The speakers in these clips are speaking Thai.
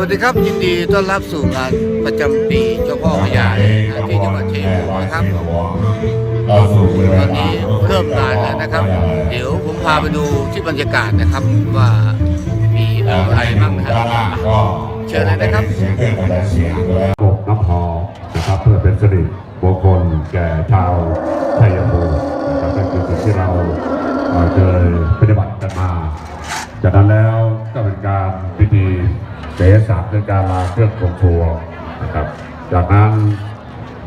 วัสดีครับยินดีต้อนรับสู่งานประจำปีเจ้าพ่อพญาที่จังหวัดเชัยภูมินะครับตอนนี้เริ่มงานแล้วนะครับ เดี๋ยวผมพาไปดูที่บรรยากาศนะครับว่ามีอะไรบ้างนะครับเชิญเลยนะครับเสียงเครื่องกระจายเสียงแล้วน้ำพอนะครับเพื่อเป็นสิริมงคลแก่ชาวชัยภูมินะครับนั่นคือสิ่งที่เราเอ่อเคยปฏิบัติกันมา จากนั้นแล้วก็เป็นการพิธี เสสาคือการลาเครื่องคงครัวนะครับ จากนั้น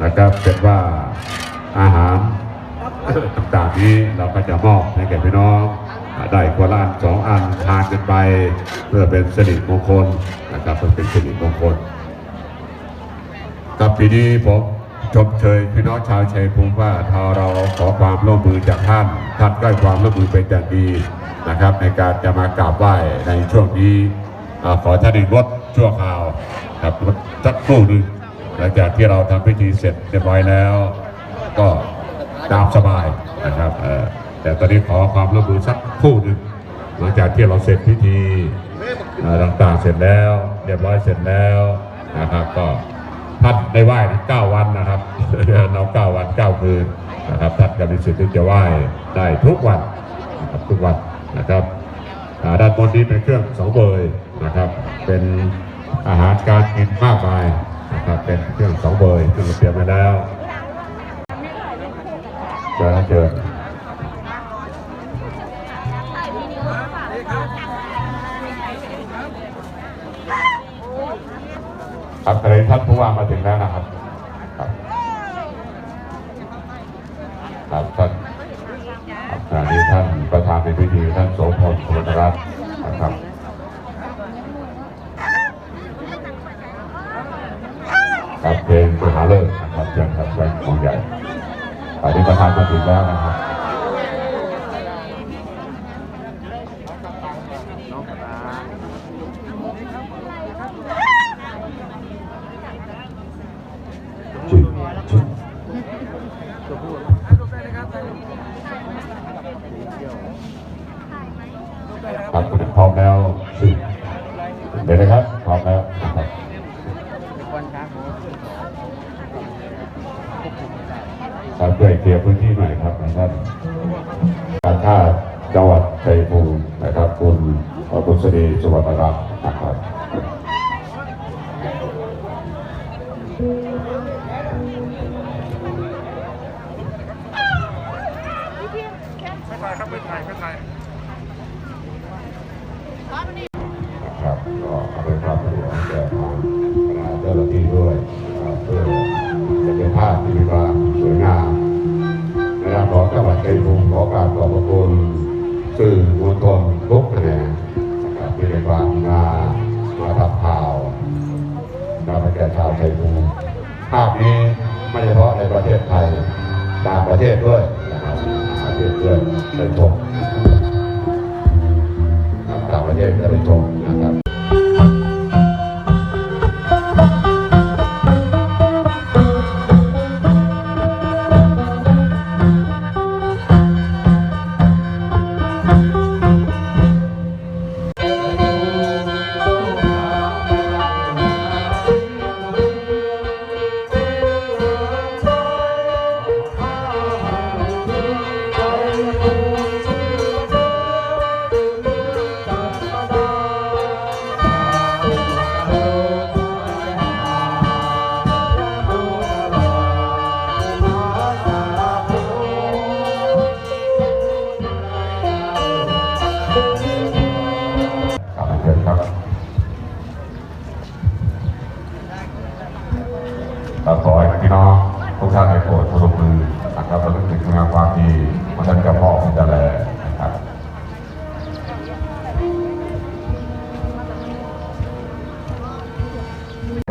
นะครับเป็นว่าอาหารต่างๆนี้เราก็จะมอบให้แก่พี่น้องได้คนละอันสองอันทานกันไป เพื่อเป็นสิริมงคลนะครับเพื่อเป็นสิริมงคลกับปีนี้ผมชมเชยพี่น้องชาวชัยภูมิว่าถ้าเราขอความร่วมมือจากท่านท่านก็ให้ความร่วมมือเป็นอย่างดีนะครับ ในการจะมากราบไหว้ในช่วงนี้ อาขอท่านอีกรถชั่วคราวครับรถสักครู่หนึ่งหลังจากที่เราทำพิธีเสร็จเรียบร้อยแล้ว ก็ตามสบายนะครับแต่ตอนนี้ขอความร่วมมือสักครู่หนึ่งหลังจากที่เราเสร็จพิธีต่างๆเสร็จแล้ว เรียบร้อยเสร็จแล้วนะครับ ก็ท่านได้ไหว้นะเก้าวันนะครับเราเก้าวันเก้าคืนนะครับท่านก็มีสิทธิ์ที่จะไหว้ได้ทุกวันนะครับทุกวันนะครับอ่าด้านบนนี้เป็นเครื่องสองเบย นะครับ เป็นอาหารการกินมากมายนะครับเป็นเครื่องสองเบยซึ่งเราเตรียมมาแล้วเชิญนะเชิญครับทะเลท่านผู้ว่ามาถึงแล้วนะครับ ครับครับท่านครับขณะนี้ท่านประธานในพิธีท่านโสพลสุวรรณรัตน์นะครับ ครับเพลงม หาเลิกนะครับเชิญครับแหวนของใหญ่ตอนนี้ประธานมาถึงแล้วนะครับ บคุณบุษดีสุวรรณรัตน์นะครับมันะครับก็เป็นความสะดวกแก่ทางคณะเจ้าหน้าที่ด้วยเพื่อจะเป็นภาพที่มีความสวยงามในนามขอจังหวัดชัยภูมิขอกราบขอบพระคุณสื่อมวลชน ทุกแขนงนะครับที่ได้ความมามาทำข่าวเราไปแก่ชาวไทยภูมิภาพนี้ไม่เฉพาะในประเทศไทยต่างประเทศด้วยนะครับประเทศเพื่อนได้ชมต่างประเทศจะไปชมนะครับ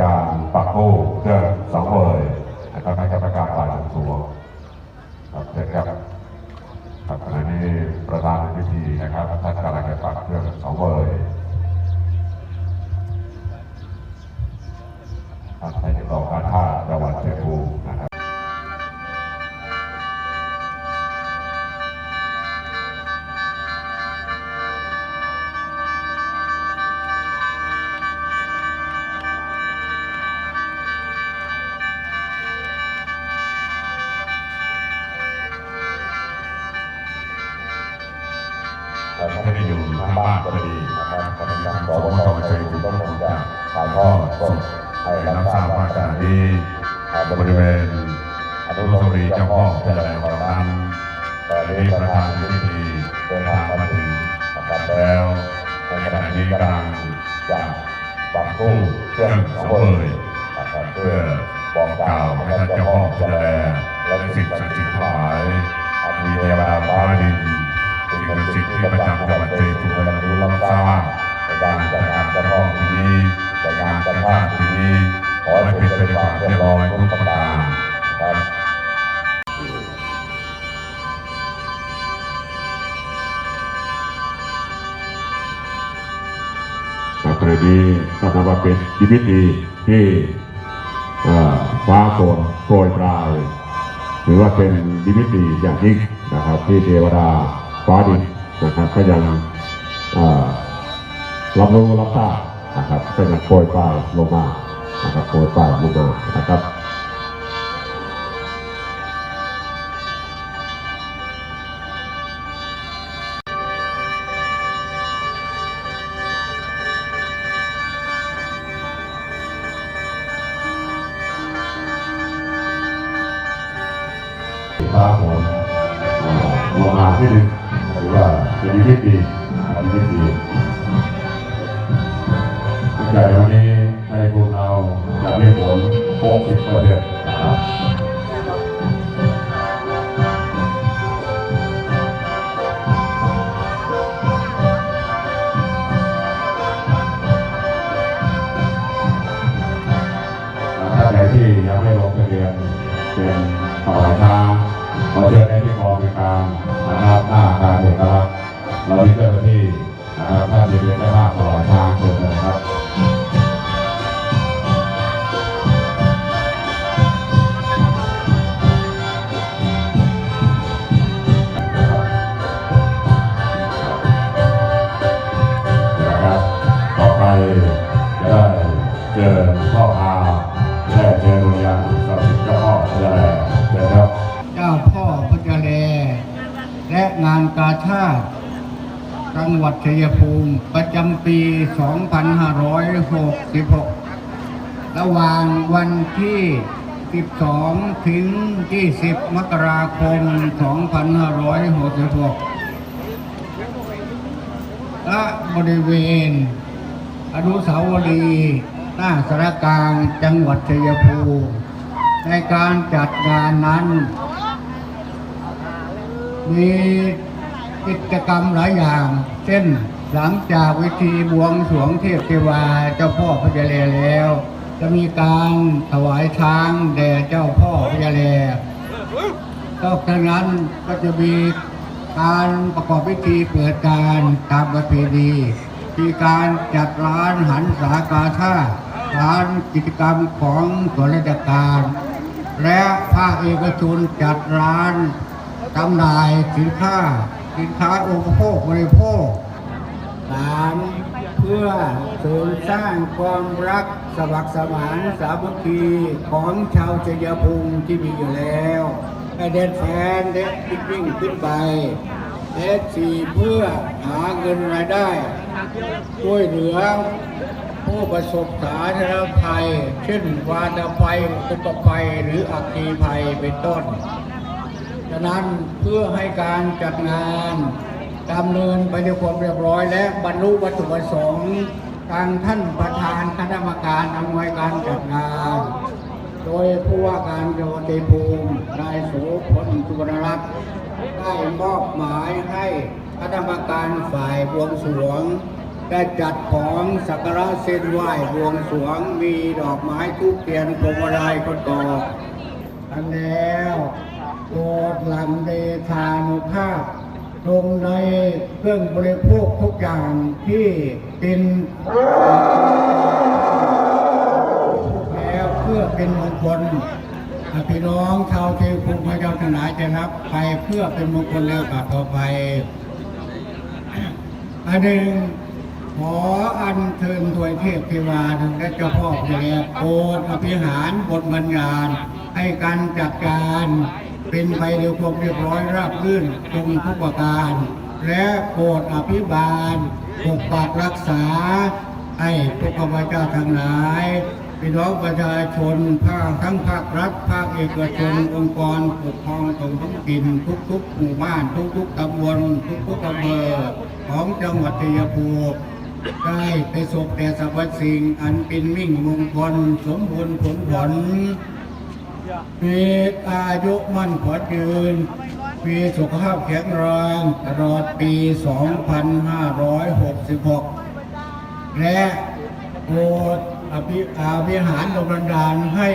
การปักโป้เครื่องสังเวยนะครับให้กับประการฝ่ายหลวงสวงครับเชิญครับครับขณะนี้ประธานพิธีนะครับท่านกำลังจะปักเครื่องสังเวยครับให้ติดต่อการท่าจังหวัดเชียงภูมิ นี้บริเวณอนุสาวรีย์เจ้าพ่อเจริญของนั้นตอนนี้ประธานพิธี เป็นชีวิตดีที่ฟ้าฝนโปรยปลายถือว่าเป็นดิมิตดีอย่างยิ่งนะครับที่เทวดาฟ้าดินนะครับ ก็ยังรับรู้รับทราบนะครับก็ยังโปรยปลายลงมานะครับโปรยปลายลงมานะครับ รียนได้มาก งหวัดชัยภูมิ ประจำปี 2566 ระหว่างวันที่ 12 ถึง 20 มกราคม 2566และบริเวณ อนุสาวรีย์หน้าสารกลางจังหวัดชัยภูมิในการจัดงานนั้นมี กิจกรรมหลายอย่าง เช่นหลังจากวิธีบวงสรวงเทพเทวาเจ้าพ่อพระยาแลแล้ว จะมีการถวายช้างแด่เจ้าพ่อพระยาแลนอกจากนั้นก็จะมีการประกอบพิธีเปิดการตามประเพณีมีการจัดร้านหันสากาชาร้านกิจกรรมของส่วนราชการ และภาคเอกชนจัดร้านจำหน่ายสินค้า สินค้าอุปโภคบริโภคสามเพื่อเสริมสร้างความรักสมัครสมานสามัคคีของชาวชัยภูมิที่มีอยู่แล้วให้เด็ดแฟนเด็ดวิ่งขึ้นไปเด็ดสี่เพื่อหาเงินรายได้ช่วยเหลือผู้ประสบสาธารณภัย เช่นวาตภัยอุตภัยหรืออัคคีภัยเป็นต้น ฉะนั้นเพื่อให้การจัดงานดำเนินไปด้วยความเรียบร้อยและบรรลุวัตถุประสงค์ทางท่านประธานคณะกรรมการอำนวยการจัดงาน โดยผู้ว่าการจังหวัดชัยภูมินายโสพลสุวรรณรัตน์ได้มอบหมายให้คณะกรรมการฝ่ายบวงสรวง ได้จัดของสักการะเส้นไหว้บวงสรวงมีดอกไม้ทุกเทียนพวงมาลัยก็ตอกอันแล้ว โปรดหลังเดชานุภาพลงในเครื่องบริโภคทุกอย่างที่เป็นแล้วเพื่อเป็นมงคลอะพี่น้องชาวเทพุพระเจ้าทั้งหลายจะรับไปเพื่อเป็นมงคลแล้วกับต่อไป อันหนึ่งขออัญเชิญถวยเทพเทวาทั้งและเจ้าพ่อพระแลโปรดอภิหารบทบัญญาณให้การจัดการ เป็นไปเร็วความเรียบร้อยราบรื่นตรงทุกประการ และโปรดอภิบาลปกปักรักษา ให้พวกข้าพเจ้าทั้งหลายพี่น้องประชาชนภาคทั้งภาครัฐ ภาคเอกชนองค์กรปกครองส่วนท้องถิ่นทุกๆหมู่บ้าน ทุกๆตำบลทุกๆอำเภอของจังหวัดชัยภูมิได้ไปสบแต่สรรพสิ่งอันเป็นมิ่งมงคลสมบูรณ์ผลผล มีอายุมั่นขวัญยืน มีสุขภาพแข็งแรงตลอดปี 2566 และโปรดอภิอาวิหารดลบันดาลให้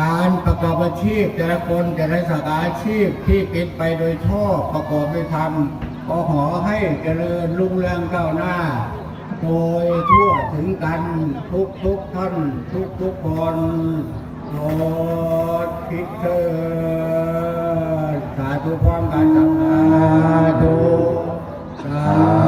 การประกอบอาชีพแต่ละคนแต่ละสาขาอาชีพที่เป็นไปโดยชอบประกอบด้วยธรรมก็ขอให้เจริญรุ่งเรืองก้าวหน้า โดยทั่วถึงกันทุกทุกท่านทุกทุกคน โปรดพิเถิดสาธุพร้อมกันสาธุสาธุ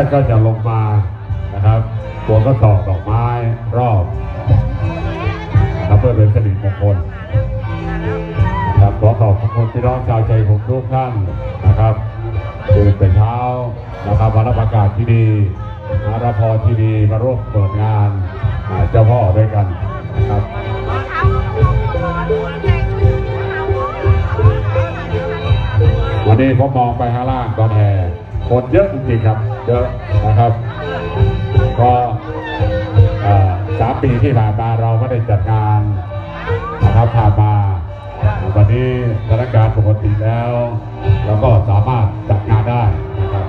านก็จะลงมานะครับตัวก็ตอกดอกไม้รอบนะครับเพื่อเป็นสิริมงคลครับขอขอบพระคุณพี่น้องชาวใจผมทุกท่านนะครับตื่นแต่เช้านะครับมารับอากาศที่ดีมารับพรที่ดีมาร่วมเปิดงานเจ้าพ่อด้วยกันนะครับวันนี้ผมมองไปข้างล่างตอนแห่คนเยอะจริงๆครับ เยอะนะครับก็สามปีที่ผ่านมาเราไม่ได้จัดงานนะครับผ่านมาวันนี้สถานการณ์ปกติแล้วเราก็สามารถจัดงานได้นะครับ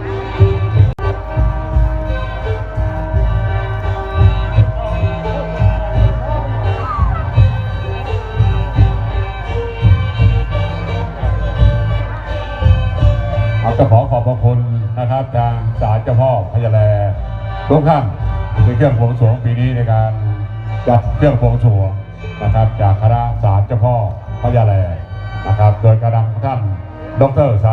เอาจะขอขอบพระคุณนะครับทางศา เจ้าพ่อพญาแลทุกท่านที่เครื่องบวงสรวงปีนี้ในการจัดเครื่องบวงสรวงนะครับ จากคณะศาลเจ้าพ่อพญาแลนะครับ โดยกระดังท่านดรสา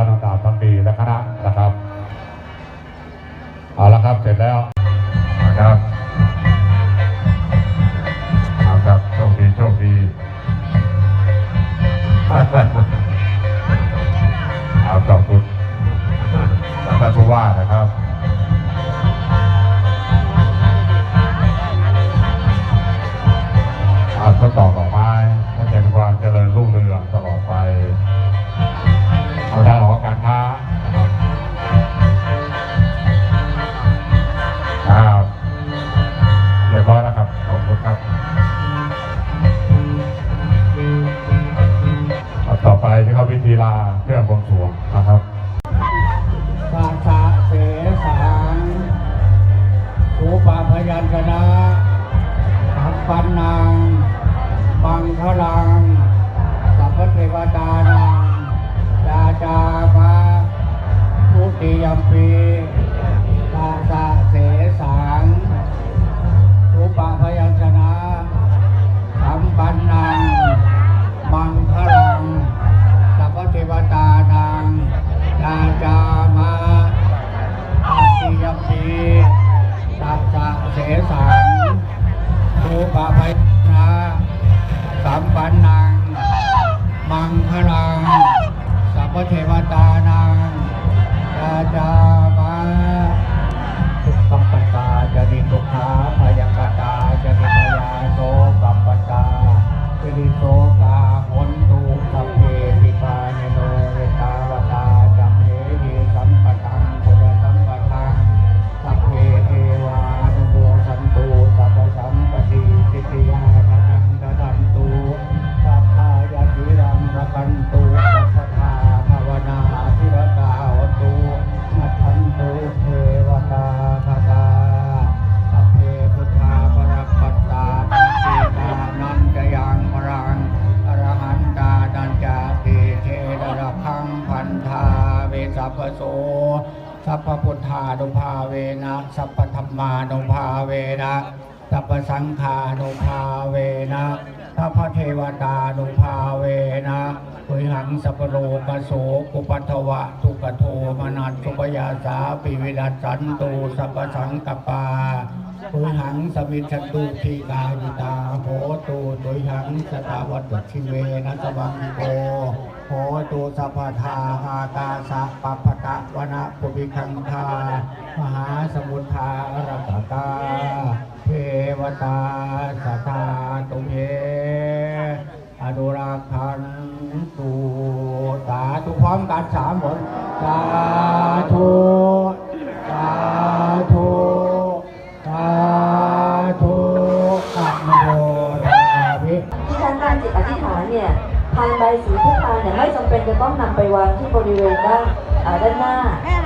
ยัญชนะสัพพันนางบังคลัง สัพพเทวตานางดาจาภาทุติยมปี สันตุสัพพสังกปาตุยหังสมิชตุทีกายิตาโหตุตุยหังสตาวัตชิเวนะสวังโกโหตุสัพพทาหากาสะปัปปตะวนะปุพิคังคามหาสมุทธารัตตาเทวตาสตาตุเยอนุรักขันตุสาธุพร้อมกันสามหมดสาธุ พานใบสีทุกพานเนี่ยไม่จำเป็นจะต้องนำไปวางที่บริเวณด้านด้านหน้า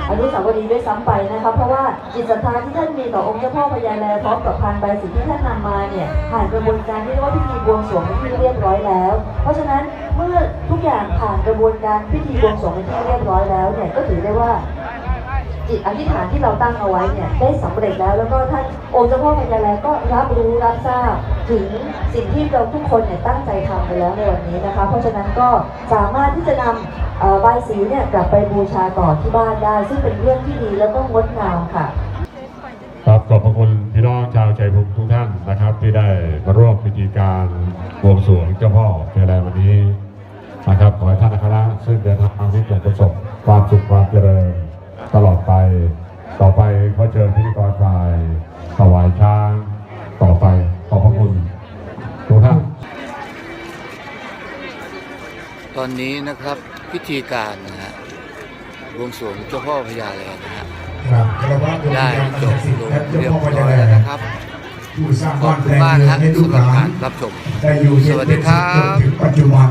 อนุสาวรีย์ด้วยซ้ำไปนะคะเพราะว่าจิตศรัทธาที่ท่านมีต่อองค์เจ้าพ่อพญาแลพร้อมกับพานใบสีที่ท่านนำมาเนี่ยผ่านกระบวนการที่เรียกว่าพิธีบวงสรวงที่เรียบร้อยแล้ว เพราะฉะนั้นเมื่อทุกอย่างผ่านกระบวนการพิธีบวงสรวงที่เรียบร้อยแล้วเนี่ยก็ถือได้ว่า จิตอธิษฐานที่เราตั้งเอาไว้เนี่ยได้สำเร็จแล้ว แล้วก็ท่านองค์เจ้าพ่อพญาแลก็รับรู้รับทราบถึงสิ่งที่เราทุกคนเนี่ยตั้งใจทำไปแล้วในวันนี้นะคะ เพราะฉะนั้นก็สามารถที่จะนำใบสีเนี่ยกลับไปบูชาต่อที่บ้านได้ ซึ่งเป็นเรื่องที่ดีแล้วก็งดงามค่ะครับขอบพระคุณพี่น้องชาวชัยภูมิทุกท่านนะครับ ที่ได้มาร่วมพิธีการบวงสรวงเจ้าพ่อในแรงวันนี้นะครับขอให้ท่านอัครซึ่งเดินทางนี้จงประสบความสุขความเจริญ ตลอดไป ต่อไปขอเชิญพิธีกรฝ่ายถวายช้างต่อไปขอบพระคุณทุกท่านตอนนี้นะครับพิธีการนะฮะบวงสรวงเจ้าพ่อพญาแลนะฮะครับคารวะดวงได้วิญญาณจศับกดิ์สิทธิ์ลงและเจ้าเรียบพ่อพร้ญาอยแลแล้วนะครับผู้สร้างขอบ้าบนคุแปลณงมากเมืองฮะให้ลูกสำหหรับลาการนรับชมได้อยู่สวัสดีครับจนถึงปัจจุบัน